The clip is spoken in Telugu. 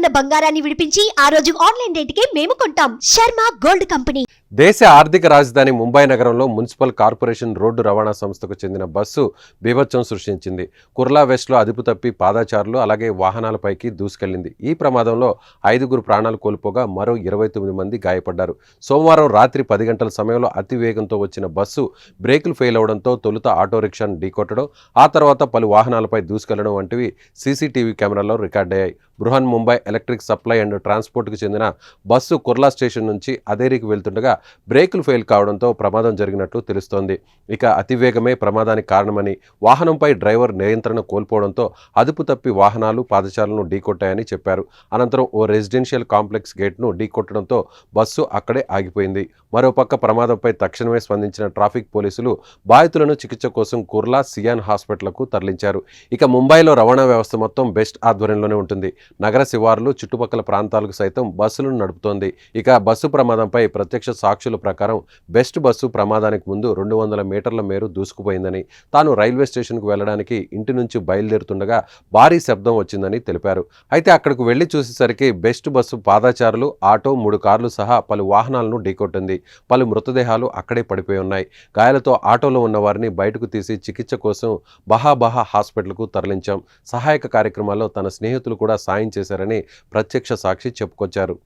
ఉన్న బంగారాన్ని విడిపించి ఆ రోజు ఆన్లైన్ రేటుకే మేము కొంటాం. Sharma gold company. దేశ ఆర్థిక రాజధాని ముంబై నగరంలో మున్సిపల్ కార్పొరేషన్ రోడ్డు రవాణా సంస్థకు చెందిన బస్సు బీభత్సం సృష్టించింది. కుర్లా వెస్ట్లో అదుపు తప్పి పాదాచారులు అలాగే వాహనాలపైకి దూసుకెళ్ళింది ఈ ప్రమాదంలో ఐదుగురు ప్రాణాలు కోల్పోగా మరో ఇరవై తొమ్మిది మంది గాయపడ్డారు. సోమవారం రాత్రి పది గంటల సమయంలో అతి వేగంతో వచ్చిన బస్సు బ్రేకులు ఫెయిల్ అవడంతో తొలుత ఆటో రిక్షాను ఢీకొట్టడం ఆ తర్వాత పలు వాహనాలపై దూసుకెళ్ళడం వంటివి సీసీటీవీ కెమెరాలో రికార్డయ్యాయి. Brihan Mumbai electric supply and ట్రాన్స్పోర్ట్కి చెందిన బస్సు కుర్లా స్టేషన్ నుంచి అదేరికి వెళ్తుండగా బ్రేకులు ఫెయిల్ కావడంతో ప్రమాదం జరిగినట్లు తెలుస్తోంది. ఇక అతివేగమే ప్రమాదానికి కారణమని వాహనంపై డ్రైవర్ నియంత్రణ కోల్పోవడంతో అదుపు తప్పి వాహనాలు పాదచారులను ఢీకొట్టాయని చెప్పారు. అనంతరం ఓ రెసిడెన్షియల్ కాంప్లెక్స్ గేట్ను ఢీకొట్టడంతో బస్సు అక్కడే ఆగిపోయింది. మరోపక్క ప్రమాదంపై తక్షణమే స్పందించిన ట్రాఫిక్ పోలీసులు బాధితులను చికిత్స కోసం కుర్లా సియాన్ హాస్పిటల్కు తరలించారు. ఇక ముంబైలో రవాణా వ్యవస్థ మొత్తం బెస్ట్ ఆధ్వర్యంలోనే ఉంటుంది. నగర శివార్లు చుట్టుపక్కల ప్రాంతాలకు సైతం బస్సులను నడుపుతోంది. ఇక బస్సు ప్రమాదంపై ప్రత్యక్ష సాక్షుల ప్రకారం బెస్ట్ బస్సు ప్రమాదానికి ముందు రెండు వందల మీటర్ల మేరు దూసుకుపోయిందని తాను రైల్వే స్టేషన్కు వెళ్ళడానికి ఇంటి నుంచి బయలుదేరుతుండగా భారీ శబ్దం వచ్చిందని తెలిపారు. అయితే అక్కడికి వెళ్ళి చూసేసరికి బెస్ట్ బస్సు పాదాచారులు ఆటో మూడు కార్లు సహా పలు వాహనాలను ఢీకొట్టింది. పలు మృతదేహాలు అక్కడే పడిపోయి ఉన్నాయి. గాయాలతో ఆటోలో ఉన్న వారిని బయటకు తీసి చికిత్స కోసం బహాబహా హాస్పిటల్కు తరలించాం. సహాయక కార్యక్రమాల్లో తన స్నేహితులు కూడా సాయం చేశారని ప్రత్యక్ష సాక్షి చెప్పుకొచ్చారు.